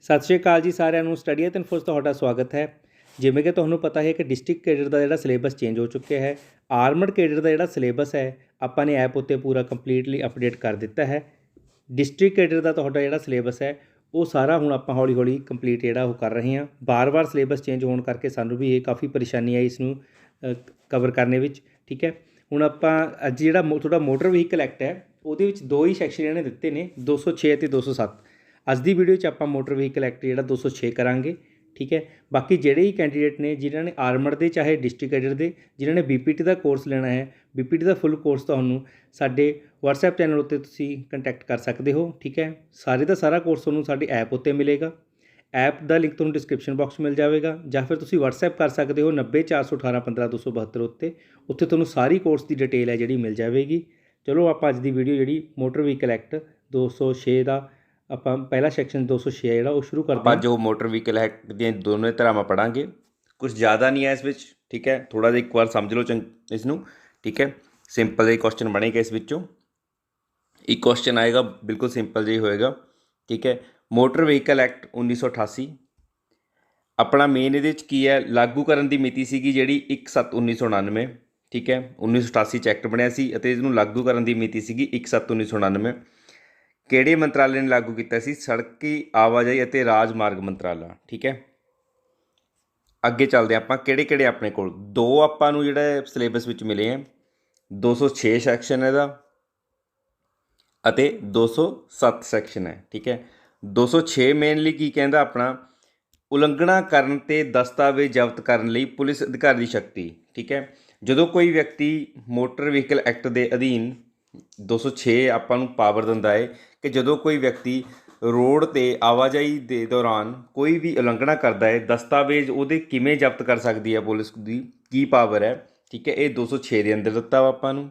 ਸਤਿ ਸ਼੍ਰੀ ਅਕਾਲ ਜੀ ਸਾਰਿਆਂ ਨੂੰ ਸਟੱਡੀ ਐਟ ਇਨਫੋਸ ਤੁਹਾਡਾ ਸਵਾਗਤ ਹੈ। ਜਿਵੇਂ ਕਿ ਤੁਹਾਨੂੰ ਪਤਾ ਹੈ ਕਿ ਡਿਸਟ੍ਰਿਕਟ ਕੈਡਰ ਦਾ ਜਿਹੜਾ ਸਿਲੇਬਸ ਚੇਂਜ ਹੋ ਚੁੱਕਿਆ ਹੈ। ਆਰਮਡ ਕੈਡਰ ਦਾ ਜਿਹੜਾ ਸਿਲੇਬਸ ਹੈ, ਆਪਾਂ ਨੇ ਐਪ ਉੱਤੇ ਪੂਰਾ ਕੰਪਲੀਟਲੀ ਅਪਡੇਟ ਕਰ ਦਿੱਤਾ ਹੈ। ਡਿਸਟ੍ਰਿਕਟ ਕੈਡਰ ਦਾ ਤੁਹਾਡਾ ਜਿਹੜਾ ਸਿਲੇਬਸ ਹੈ, ਉਹ ਸਾਰਾ ਹੁਣ ਆਪਾਂ ਹੌਲੀ ਹੌਲੀ ਕੰਪਲੀਟ ਜਿਹੜਾ ਉਹ ਕਰ ਰਹੇ ਹਾਂ। ਬਾਰ-ਬਾਰ ਸਿਲੇਬਸ ਚੇਂਜ ਹੋਣ ਕਰਕੇ ਸਾਨੂੰ ਵੀ ਇਹ ਕਾਫੀ ਪਰੇਸ਼ਾਨੀ ਆਈ ਇਸ ਨੂੰ ਕਵਰ ਕਰਨੇ ਵਿੱਚ, ਠੀਕ ਹੈ? ਹੁਣ ਆਪਾਂ ਅੱਜ ਜਿਹੜਾ ਮੋ- ਤੁਹਾਡਾ ਮੋਟਰ ਵਹੀਕਲ ਐਕਟ ਹੈ, ਉਹਦੇ ਵਿੱਚ ਦੋ ਹੀ ਸੈਕਸ਼ਨ ਇਹਨੇ ਦਿੱਤੇ ਨੇ 206 ਅਤੇ 207 ਅੱਜ ਦੀ ਵੀਡੀਓ 'ਚ ਆਪਾਂ ਮੋਟਰ ਵਹੀਕਲ ਐਕਟ ਜਿਹੜਾ 206 ਕਰਾਂਗੇ, ਠੀਕ ਹੈ? ਬਾਕੀ ਜਿਹੜੇ ਹੀ ਕੈਂਡੀਡੇਟ ਨੇ, ਜਿਨ੍ਹਾਂ ਨੇ ਆਰਮਡ ਦੇ, ਚਾਹੇ ਡਿਸਟ੍ਰਿਕਟ ਕੈਡਰ ਦੇ, ਜਿਨ੍ਹਾਂ ਨੇ ਬੀਪੀਟੀ ਦਾ ਕੋਰਸ ਲੈਣਾ ਹੈ ਬੀਪੀਟੀ ਦਾ ਫੁੱਲ ਕੋਰਸ ਤੁਹਾਨੂੰ ਸਾਡੇ WhatsApp ਚੈਨਲ ਉੱਤੇ ਤੁਸੀਂ ਕੰਟੈਕਟ ਕਰ ਸਕਦੇ ਹੋ, ਠੀਕ ਹੈ? ਸਾਰੇ ਦਾ ਸਾਰਾ ਕੋਰਸ ਤੁਹਾਨੂੰ ਸਾਡੀ ਐਪ ਉੱਤੇ ਮਿਲੇਗਾ। ਐਪ ਦਾ ਲਿੰਕ ਤੁਹਾਨੂੰ ਡਿਸਕ੍ਰਿਪਸ਼ਨ ਬਾਕਸ ਮਿਲ ਜਾਵੇਗਾ ਜਾਂ ਫਿਰ ਤੁਸੀਂ WhatsApp ਕਰ ਸਕਦੇ ਹੋ 9041815272 ਉੱਤੇ। ਉੱਥੇ ਤੁਹਾਨੂੰ ਸਾਰੀ ਕੋਰਸ ਦੀ ਡਿਟੇਲ ਹੈ ਜਿਹੜੀ ਮਿਲ ਜਾਵੇਗੀ। ਚਲੋ ਆਪਾਂ ਅੱਜ ਦੀ ਵੀਡੀਓ ਜਿਹੜੀ ਮੋਟਰ ਵਹੀਕਲ ਐਕਟ 206 ਦਾ ਆਪਾਂ ਪਹਿਲਾ ਸੈਕਸ਼ਨ 206 ਹੈ ਜਿਹੜਾ ਉਹ ਸ਼ੁਰੂ ਕਰਦੇ ਆਪਾਂ ਹਾਂ। ਜੋ ਮੋਟਰ ਵਹੀਕਲ ਐਕਟ ਦੀਆਂ ਦੋਨੋਂ ਧਾਰਾਵਾਂ ਪੜਾਂਗੇ। ਕੁਝ ਜ਼ਿਆਦਾ ਨਹੀਂ ਹੈ ਇਸ ਵਿੱਚ ਠੀਕ ਹੈ? ਥੋੜਾ ਜਿਹਾ ਇੱਕ ਵਾਰ ਸਮਝ ਲਓ ਚੰਗ ਇਸ ਨੂੰ ਠੀਕ ਹੈ? ਸਿੰਪਲ ਜਿਹਾ ਕੁਐਸਚਨ ਬਣੇਗਾ ਇਸ ਵਿੱਚੋਂ। ਇੱਕ ਕੁਐਸਚਨ ਆਏਗਾ ਬਿਲਕੁਲ ਸਿੰਪਲ ਜਿਹਾ ਹੀ ਹੋਏਗਾ ਠੀਕ ਹੈ? ਮੋਟਰ ਵਹੀਕਲ ਐਕਟ 1988 ਆਪਣਾ ਮੇਨ ਇਹਦੇ ਵਿੱਚ ਕੀ ਹੈ? ਲਾਗੂ ਕਰਨ ਦੀ ਮਿਤੀ ਸੀਗੀ ਜਿਹੜੀ 1/7/1999 ਠੀਕ ਹੈ? 1988 ਚ ਐਕਟ ਬਣਿਆ ਸੀ ਅਤੇ ਇਸ ਨੂੰ ਲਾਗੂ ਕਰਨ ਦੀ ਮਿਤੀ ਸੀਗੀ 1/7/1999 ਕਿਹੜੇ ਮੰਤਰਾਲੇ ਨੇ ਲਾਗੂ ਕੀਤਾ ਸੀ? ਸੜਕੀ ਆਵਾਜਾਈ ਅਤੇ ਰਾਜਮਾਰਗ ਮੰਤਰਾਲਾ, ਠੀਕ ਹੈ? ਅੱਗੇ ਚੱਲਦੇ ਹਾਂ ਆਪਾਂ ਕਿਹੜੇ ਕਿਹੜੇ ਆਪਣੇ ਕੋਲ? ਦੋ ਆਪਾਂ ਨੂੰ ਜਿਹੜਾ ਸਿਲੇਬਸ ਵਿੱਚ ਮਿਲੇ ਆ 206 ਸੈਕਸ਼ਨ ਇਹਦਾ ਅਤੇ 207 ਸੈਕਸ਼ਨ ਹੈ, ਠੀਕ ਹੈ? 206 ਮੇਨਲੀ ਕੀ ਕਹਿੰਦਾ ਆਪਣਾ? ਉਲੰਘਣਾ ਕਰਨ ਤੇ ਦਸਤਾਵੇਜ਼ ਜ਼ਬਤ ਕਰਨ ਲਈ ਪੁਲਿਸ ਅਧਿਕਾਰੀ ਦੀ ਸ਼ਕਤੀ, ਠੀਕ ਹੈ? ਜਦੋਂ ਕੋਈ ਵਿਅਕਤੀ ਮੋਟਰ ਵਹੀਕਲ ਐਕਟ ਦੇ ਅਧੀਨ 206 ਆਪਾਂ ਨੂੰ ਪਾਵਰ ਦਿੰਦਾ ਹੈ ਕਿ ਜਦੋਂ ਕੋਈ ਵਿਅਕਤੀ ਰੋਡ ਤੇ ਆਵਾਜਾਈ ਦੇ ਦੌਰਾਨ ਕੋਈ ਵੀ ਉਲੰਘਣਾ ਕਰਦਾ ਹੈ, ਦਸਤਾਵੇਜ਼ ਉਹਦੇ ਕਿਵੇਂ ਜ਼ਬਤ ਕਰ ਸਕਦੀ ਹੈ ਪੁਲਿਸ ਦੀ, ਕੀ ਪਾਵਰ ਹੈ? ਠੀਕ ਹੈ, ਇਹ 206 ਦੇ ਅੰਦਰ ਦਿੱਤਾ ਵਾ ਆਪਾਂ ਨੂੰ।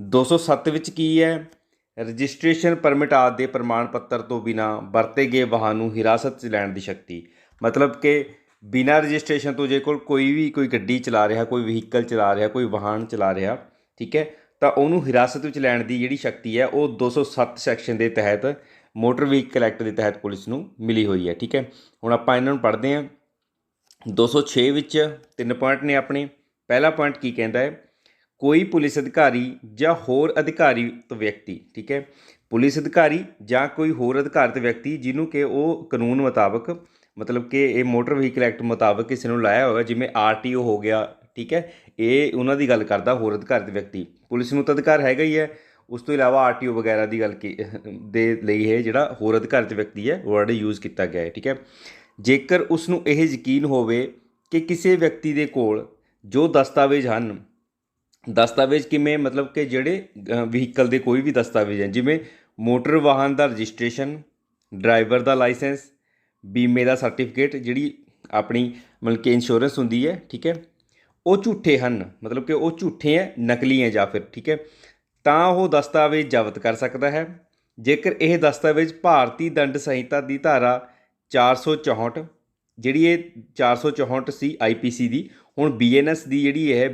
207 ਵਿੱਚ ਕੀ ਹੈ? ਰਜਿਸਟ੍ਰੇਸ਼ਨ ਪਰਮਿਟ ਆਦਿ ਦੇ ਪ੍ਰਮਾਣ ਪੱਤਰ ਤੋਂ ਬਿਨਾ ਵਰਤੇ ਗਏ ਵਾਹਨ ਨੂੰ ਹਿਰਾਸਤ 'ਚ ਲੈਣ ਦੀ ਸ਼ਕਤੀ। ਮਤਲਬ ਕਿ ਬਿਨਾ ਰਜਿਸਟ੍ਰੇਸ਼ਨ ਤੋਂ ਜੇ ਕੋਲ ਕੋਈ ਵੀ ਕੋਈ ਗੱਡੀ ਚਲਾ ਰਿਹਾ, ਕੋਈ ਵਹੀਕਲ ਚਲਾ ਰਿਹਾ, ਕੋਈ ਵਾਹਨ ਚਲਾ ਰਿਹਾ, ਠੀਕ ਹੈ ਤਾਂ ਉਹਨੂੰ ਹਿਰਾਸਤ ਵਿੱਚ ਲੈਣ ਦੀ ਜਿਹੜੀ ਸ਼ਕਤੀ ਹੈ, ਉਹ 207 ਸੈਕਸ਼ਨ ਦੇ ਤਹਿਤ ਮੋਟਰ ਵਹੀਕਲ ਐਕਟ ਦੇ ਤਹਿਤ ਪੁਲਿਸ ਨੂੰ ਮਿਲੀ ਹੋਈ ਹੈ, ਠੀਕ ਹੈ? ਹੁਣ ਆਪਾਂ ਇਹਨਾਂ ਨੂੰ ਪੜ੍ਹਦੇ ਹਾਂ। 206 ਵਿੱਚ ਤਿੰਨ ਪੁਆਇੰਟ ਨੇ ਆਪਣੇ। ਪਹਿਲਾ ਪੁਆਇੰਟ ਕੀ ਕਹਿੰਦਾ ਹੈ? ਕੋਈ ਪੁਲਿਸ ਅਧਿਕਾਰੀ ਜਾਂ ਹੋਰ ਅਧਿਕਾਰੀ ਤੋਂ ਵਿਅਕਤੀ, ਠੀਕ ਹੈ? ਪੁਲਿਸ ਅਧਿਕਾਰੀ ਜਾਂ ਕੋਈ ਹੋਰ ਅਧਿਕਾਰਿਤ ਵਿਅਕਤੀ ਜਿਹਨੂੰ ਕਿ ਉਹ ਕਾਨੂੰਨ ਮੁਤਾਬਕ, ਮਤਲਬ ਕਿ ਇਹ ਮੋਟਰ ਵਹੀਕਲ ਐਕਟ ਮੁਤਾਬਕ ਕਿਸੇ ਨੂੰ ਲਾਇਆ ਹੋਇਆ, ਜਿਵੇਂ ਆਰਟੀਓ ਹੋ ਗਿਆ, ਠੀਕ ਹੈ? ਇਹ ਉਹਨਾਂ ਦੀ ਗੱਲ ਕਰਦਾ ਹੋਰ ਅਧਿਕਾਰਿਤ ਵਿਅਕਤੀ। ਪੁਲਿਸ ਨੂੰ ਤਾਂ ਅਧਿਕਾਰ ਹੈਗਾ ਹੀ ਹੈ। ਉਸ ਤੋਂ ਇਲਾਵਾ ਆਰਟੀਓ ਵਗੈਰਾ ਦੀ ਗੱਲ ਕੀ ਦੇ ਲਈ ਇਹ ਜਿਹੜਾ ਹੋਰ ਅਧਿਕਾਰਿਤ ਵਿਅਕਤੀ ਹੈ ਵਰਡ ਯੂਜ਼ ਕੀਤਾ ਗਿਆ ਹੈ, ਠੀਕ ਹੈ। ਜੇਕਰ ਉਸ ਨੂੰ ਇਹ ਯਕੀਨ ਹੋਵੇ ਕਿ ਕਿਸੇ ਵਿਅਕਤੀ ਦੇ ਕੋਲ ਜੋ ਦਸਤਾਵੇਜ਼ ਹਨ, ਦਸਤਾਵੇਜ਼ ਕਿਵੇਂ, ਮਤਲਬ ਕਿ ਜਿਹੜੇ ਵਹੀਕਲ ਦੇ ਕੋਈ ਵੀ ਦਸਤਾਵੇਜ਼ ਹਨ ਜਿਵੇਂ ਮੋਟਰ ਵਾਹਨ ਦਾ ਰਜਿਸਟ੍ਰੇਸ਼ਨ, ਡਰਾਈਵਰ ਦਾ ਲਾਇਸੈਂਸ, ਬੀਮੇ ਦਾ ਸਰਟੀਫਿਕੇਟ ਜਿਹੜੀ ਆਪਣੀ ਮਤਲਬ ਕਿ ਇੰਸ਼ੋਰੈਂਸ ਹੁੰਦੀ ਹੈ, ਠੀਕ ਹੈ। ਉਹ ਝੂਠੇ ਹਨ, ਮਤਲਬ ਕਿ ਉਹ ਝੂਠੇ ਹੈ ਨਕਲੀ ਹੈ ਜਾਂ ਫਿਰ, ਠੀਕ ਹੈ ਤਾਂ ਉਹ ਦਸਤਾਵੇਜ਼ ਜ਼ਬਤ ਕਰ ਸਕਦਾ ਹੈ। ਜੇਕਰ ਇਹ ਦਸਤਾਵੇਜ਼ ਭਾਰਤੀ ਦੰਡ ਸੰਹਿਤਾ ਦੀ ਧਾਰਾ 464 ਜਿਹੜੀ ਇਹ 464 ਸੀ ਆਈਪੀਸੀ ਦੀ, ਹੁਣ ਬੀਐਨਐਸ ਦੀ ਜਿਹੜੀ ਇਹ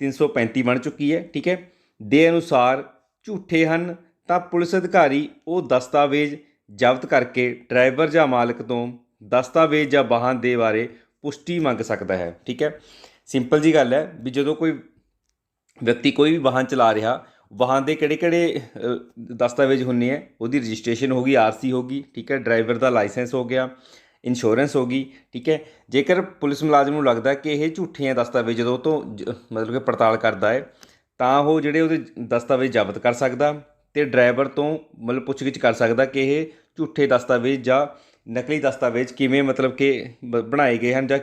335 ਬਣ ਚੁੱਕੀ ਹੈ ਠੀਕ ਹੈ ਦੇ ਅਨੁਸਾਰ ਝੂਠੇ ਹਨ, ਤਾਂ ਪੁਲਿਸ ਅਧਿਕਾਰੀ ਉਹ ਦਸਤਾਵੇਜ਼ ਜ਼ਬਤ ਕਰਕੇ ਡਰਾਈਵਰ ਜਾਂ ਮਾਲਕ ਤੋਂ ਦਸਤਾਵੇਜ਼ ਜਾਂ ਵਾਹਨ ਦੇ ਬਾਰੇ ਪੁਸ਼ਟੀ ਮੰਗ ਸਕਦਾ ਹੈ, ਠੀਕ ਹੈ ਸਿੰਪਲ ਜੀ ਗੱਲ ਹੈ ਵੀ ਜਦੋਂ ਕੋਈ ਵਿਅਕਤੀ ਕੋਈ ਵੀ ਵਾਹਨ ਚਲਾ ਰਿਹਾ, ਵਾਹਨ ਦੇ ਕਿਹੜੇ ਕਿਹੜੇ ਦਸਤਾਵੇਜ਼ ਹੁੰਨੇ ਆ, ਉਹਦੀ ਰਜਿਸਟ੍ਰੇਸ਼ਨ ਹੋਗੀ ਆਰਸੀ ਹੋਗੀ ਠੀਕ ਹੈ, ਡਰਾਈਵਰ ਦਾ ਲਾਇਸੈਂਸ ਹੋ ਗਿਆ, ਇੰਸ਼ੋਰੈਂਸ ਹੋਗੀ ਠੀਕ ਹੈ, ਜੇਕਰ ਪੁਲਿਸ ਮੁਲਾਜ਼ਮ ਨੂੰ ਲੱਗਦਾ ਕਿ ਇਹ ਝੂਠੇ ਦਸਤਾਵੇਜ਼ ਜਦੋਂ ਤੋਂ ਜ- ਮਤਲਬ ਕਿ ਪੜਤਾਲ ਕਰਦਾ ਹੈ, ਤਾਂ ਉਹ ਜਿਹੜੇ ਉਹਦੇ ਦਸਤਾਵੇਜ਼ ਜ਼ਬਤ ਕਰ ਸਕਦਾ ਤੇ ਡਰਾਈਵਰ ਤੋਂ ਮਤਲਬ ਪੁੱਛਗਿੱਛ ਕਰ ਸਕਦਾ ਕਿ ਇਹ ਝੂਠੇ ਦਸਤਾਵੇਜ਼ ਜਾਂ ਨਕਲੀ ਦਸਤਾਵੇਜ਼ ਕਿਵੇਂ ਮਤਲਬ ਕਿ ਬ- ਬਣਾਏ ਗਏ ਹਨ ਜਾਂ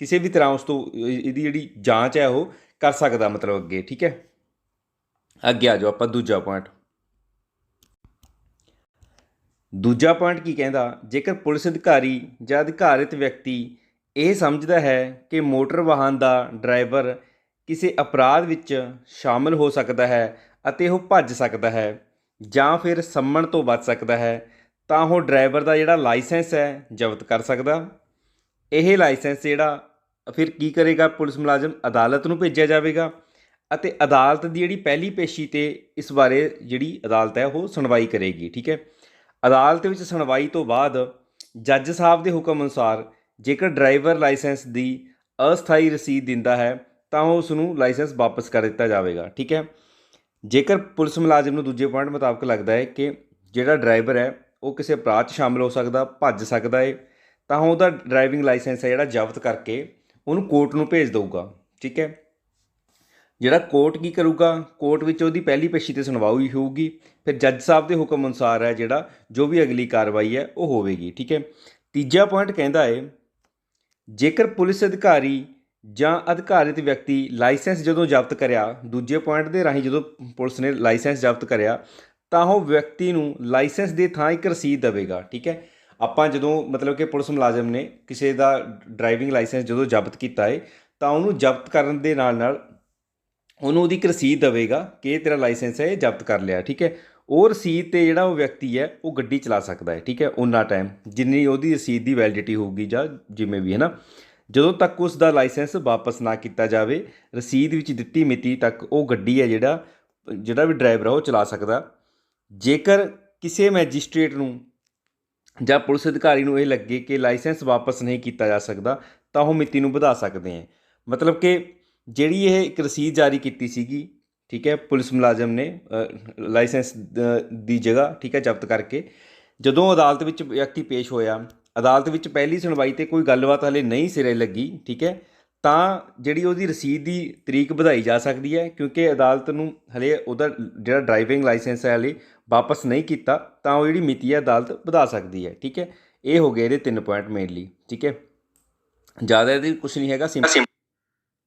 ਕਿਸੇ ਵੀ ਤਰ੍ਹਾਂ ਉਸ ਤੋਂ ਇਹਦੀ ਜਿਹੜੀ ਜਾਂਚ ਹੈ ਉਹ ਕਰ ਸਕਦਾ ਮਤਲਬ ਅੱਗੇ, ਠੀਕ ਹੈ? ਅੱਗੇ ਆ ਜਾਓ ਆਪਾਂ ਦੂਜਾ ਪੁਆਇੰਟ ਦੂਜਾ ਪੁਆਇੰਟ ਕੀ ਕਹਿੰਦਾ? ਜੇਕਰ ਪੁਲਿਸ ਅਧਿਕਾਰੀ ਜਾਂ ਅਧਿਕਾਰਿਤ ਵਿਅਕਤੀ ਇਹ ਸਮਝਦਾ ਹੈ ਕਿ ਮੋਟਰ ਵਾਹਨ ਦਾ ਡਰਾਈਵਰ ਕਿਸੇ ਅਪਰਾਧ ਵਿੱਚ ਸ਼ਾਮਲ ਹੋ ਸਕਦਾ ਹੈ ਅਤੇ ਉਹ ਭੱਜ ਸਕਦਾ ਹੈ ਜਾਂ ਫਿਰ ਸੰਮਣ ਤੋਂ ਬਚ ਸਕਦਾ ਹੈ, ਤਾਂ ਉਹ ਡਰਾਈਵਰ ਦਾ ਜਿਹੜਾ ਲਾਇਸੈਂਸ ਹੈ ਜ਼ਬਤ ਕਰ ਸਕਦਾ। ਇਹ ਲਾਇਸੈਂਸ ਜਿਹੜਾ ਫਿਰ ਕੀ ਕਰੇਗਾ ਪੁਲਿਸ ਮੁਲਾਜ਼ਮ? ਅਦਾਲਤ ਨੂੰ ਭੇਜਿਆ ਜਾਵੇਗਾ। ਅਤੇ ਅਦਾਲਤ ਦੀ ਜਿਹੜੀ ਪਹਿਲੀ ਪੇਸ਼ੀ ਤੇ ਇਸ ਬਾਰੇ ਜਿਹੜੀ ਅਦਾਲਤ ਹੈ, ਉਹ ਸੁਣਵਾਈ ਕਰੇਗੀ, ਠੀਕ ਹੈ? ਅਦਾਲਤ ਵਿੱਚ ਸੁਣਵਾਈ ਤੋਂ ਬਾਅਦ ਜੱਜ ਸਾਹਿਬ ਦੇ ਹੁਕਮ ਅਨੁਸਾਰ ਜੇਕਰ ਡਰਾਈਵਰ ਲਾਇਸੈਂਸ ਦੀ ਅਸਥਾਈ ਰਸੀਦ ਦਿੰਦਾ ਹੈ, ਤਾਂ ਉਸ ਨੂੰ ਲਾਇਸੈਂਸ ਵਾਪਸ ਕਰ ਦਿੱਤਾ ਜਾਵੇਗਾ, ਠੀਕ ਹੈ? ਜੇਕਰ ਪੁਲਿਸ ਮੁਲਾਜ਼ਮ ਨੂੰ ਦੂਜੇ ਪੁਆਇੰਟ ਮੁਤਾਬਕ ਲੱਗਦਾ ਹੈ ਕਿ ਜਿਹੜਾ ਡਰਾਈਵਰ ਹੈ, ਉਹ ਕਿਸੇ ਅਪਰਾਧ 'ਚ ਸ਼ਾਮਲ ਹੋ ਸਕਦਾ, ਭੱਜ ਸਕਦਾ ਹੈ ਤਾਂ ਉਹਦਾ ਡਰਾਈਵਿੰਗ ਲਾਇਸੈਂਸ ਹੈ ਜਿਹੜਾ ਜ਼ਬਤ ਕਰਕੇ ਉਹਨੂੰ ਕੋਰਟ ਨੂੰ ਭੇਜ ਦਊਗਾ, ਠੀਕ ਹੈ? ਜਿਹੜਾ ਕੋਰਟ ਕੀ ਕਰੂਗਾ, ਕੋਰਟ ਵਿੱਚ ਉਹਦੀ ਪਹਿਲੀ ਪੇਸ਼ੀ ਤੇ ਸੁਣਵਾਈ ਹੋਊਗੀ, ਫਿਰ ਜੱਜ ਸਾਹਿਬ ਦੇ ਹੁਕਮ ਅਨੁਸਾਰ ਹੈ ਜਿਹੜਾ, ਜੋ ਵੀ ਅਗਲੀ ਕਾਰਵਾਈ ਹੈ, ਉਹ ਹੋਵੇਗੀ, ਠੀਕ ਹੈ? ਤੀਜਾ ਪੁਆਇੰਟ ਕਹਿੰਦਾ ਹੈ, ਜੇਕਰ ਪੁਲਿਸ ਅਧਿਕਾਰੀ ਜਾਂ ਅਧਿਕਾਰਿਤ ਵਿਅਕਤੀ ਲਾਇਸੈਂਸ ਜਦੋਂ ਜ਼ਬਤ ਕਰਿਆ, ਦੂਜੇ ਪੁਆਇੰਟ ਦੇ ਰਾਹੀਂ ਜਦੋਂ ਪੁਲਿਸ ਨੇ ਲਾਇਸੈਂਸ ਜ਼ਬਤ ਕਰਿਆ, ਤਾਂ ਉਹ ਵਿਅਕਤੀ ਨੂੰ ਲਾਇਸੈਂਸ ਦੇ ਥਾਂ ਇੱਕ ਰਸੀਦ ਦੇਵੇਗਾ, ਠੀਕ ਹੈ? ਆਪਾਂ ਜਦੋਂ ਮਤਲਬ ਕਿ ਪੁਲਿਸ ਮੁਲਾਜ਼ਮ ਨੇ ਕਿਸੇ ਦਾ ਡਰਾਈਵਿੰਗ ਲਾਇਸੈਂਸ ਜਦੋਂ ਜ਼ਬਤ ਕੀਤਾ ਹੈ ਤਾਂ ਉਹਨੂੰ ਜ਼ਬਤ ਕਰਨ ਦੇ ਨਾਲ ਨਾਲ ਉਹਨੂੰ ਉਹਦੀ ਇੱਕ ਰਸੀਦ ਦੇਵੇਗਾ ਕਿ ਇਹ ਤੇਰਾ ਲਾਇਸੈਂਸ ਹੈ, ਇਹ ਜ਼ਬਤ ਕਰ ਲਿਆ, ਠੀਕ ਹੈ? ਉਹ ਰਸੀਦ ਤੇ ਜਿਹੜਾ ਉਹ ਵਿਅਕਤੀ ਹੈ, ਉਹ ਗੱਡੀ ਚਲਾ ਸਕਦਾ ਹੈ, ਠੀਕ ਹੈ? ਉਹਨਾਂ ਟਾਈਮ ਜਿੰਨੀ ਉਹਦੀ ਰਸੀਦ ਦੀ ਵੈਲਿਡਿਟੀ ਹੋਊਗੀ ਜਾਂ ਜਿਵੇਂ ਵੀ ਹੈ ਨਾ ਜਦੋਂ ਤੱਕ ਉਸ ਦਾ ਲਾਇਸੈਂਸ ਵਾਪਸ ਨਾ ਕੀਤਾ ਜਾਵੇ, ਰਸੀਦ ਵਿੱਚ ਦਿੱਤੀ ਮਿਤੀ ਤੱਕ ਉਹ ਗੱਡੀ ਹੈ ਜਿਹੜਾ ਜਿਹੜਾ ਵੀ ਡਰਾਈਵਰ ਹੈ, ਉਹ ਚਲਾ ਸਕਦਾ। ਜੇਕਰ ਕਿਸੇ ਮੈਜਿਸਟ੍ਰੇਟ ਨੂੰ ਜਾਂ ਪੁਲਿਸ ਅਧਿਕਾਰੀ ਨੂੰ ਇਹ ਲੱਗੇ ਕਿ ਲਾਇਸੈਂਸ ਵਾਪਸ ਨਹੀਂ ਕੀਤਾ ਜਾ ਸਕਦਾ, ਤਾਂ ਉਹ ਮਿਤੀ ਨੂੰ ਵਧਾ ਸਕਦੇ ਹੈ। ਮਤਲਬ ਕਿ ਜਿਹੜੀ ਇਹ ਇੱਕ ਰਸੀਦ ਜਾਰੀ ਕੀਤੀ ਸੀਗੀ, ਠੀਕ ਹੈ, ਪੁਲਿਸ ਮੁਲਾਜ਼ਮ ਨੇ ਲਾਇਸੈਂਸ ਦੀ ਜਗ੍ਹਾ, ਠੀਕ ਹੈ, ਜ਼ਬਤ ਕਰਕੇ, ਜਦੋਂ ਅਦਾਲਤ ਵਿੱਚ ਵਿਅਕਤੀ ਪੇਸ਼ ਹੋਇਆ, ਅਦਾਲਤ ਵਿੱਚ ਪਹਿਲੀ ਸੁਣਵਾਈ ਤੇ ਕੋਈ ਗੱਲਬਾਤ ਹਲੇ ਨਹੀਂ ਸਿਰੇ ਲੱਗੀ, ਠੀਕ ਹੈ ਤਾਂ ਜਿਹੜੀ ਉਹਦੀ ਰਸੀਦ ਦੀ ਤਰੀਕ ਵਧਾਈ ਜਾ ਸਕਦੀ ਹੈ ਕਿਉਂਕਿ ਅਦਾਲਤ ਨੂੰ ਹਲੇ ਉਹਦਾ ਜਿਹੜਾ ਡਰਾਈਵਿੰਗ ਲਾਇਸੈਂਸ ਹੈ ਹਲੇ ਵਾਪਸ ਨਹੀਂ ਕੀਤਾ ਤਾਂ ਉਹ ਜਿਹੜੀ ਮਿਤੀ ਹੈ ਅਦਾਲਤ ਵਧਾ ਸਕਦੀ ਹੈ ਠੀਕ ਹੈ? ਇਹ ਹੋ ਗਏ ਇਹਦੇ ਤਿੰਨ ਪੁਆਇੰਟ ਮੇਨਲੀ ਠੀਕ ਹੈ? ਜ਼ਿਆਦਾ ਇਹਦੇ ਕੁਝ ਨਹੀਂ ਹੈਗਾ ਸਿੰਪਲ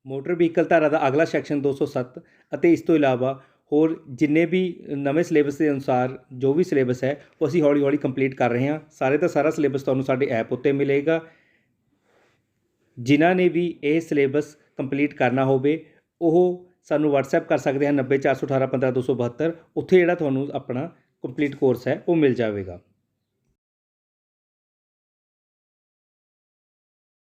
ਮੋਟਰ ਵਹੀਕਲ ਧਾਰਾ ਦਾ ਅਗਲਾ ਸੈਕਸ਼ਨ 207 ਅਤੇ ਇਸ ਤੋਂ ਇਲਾਵਾ ਹੋਰ ਜਿੰਨੇ ਵੀ ਨਵੇਂ ਸਿਲੇਬਸ ਦੇ ਅਨੁਸਾਰ ਜੋ ਵੀ ਸਿਲੇਬਸ ਹੈ ਉਹ ਅਸੀਂ ਹੌਲੀ ਹੌਲੀ ਕੰਪਲੀਟ ਕਰ ਰਹੇ ਹਾਂ। ਸਾਰੇ ਦਾ ਸਾਰਾ ਸਿਲੇਬਸ ਤੁਹਾਨੂੰ ਸਾਡੇ ਐਪ ਉੱਤੇ ਮਿਲੇਗਾ। ਜਿਨ੍ਹਾਂ ਨੇ ਵੀ ਇਹ ਸਿਲੇਬਸ ਕੰਪਲੀਟ ਕਰਨਾ ਹੋਵੇ, ਉਹ ਸਾਨੂੰ ਵਟਸਐਪ ਕਰ ਸਕਦੇ ਹਨ 90418 15272 ਉੱਥੇ ਜਿਹੜਾ ਤੁਹਾਨੂੰ ਆਪਣਾ ਕੰਪਲੀਟ ਕੋਰਸ ਹੈ, ਉਹ ਮਿਲ ਜਾਵੇਗਾ।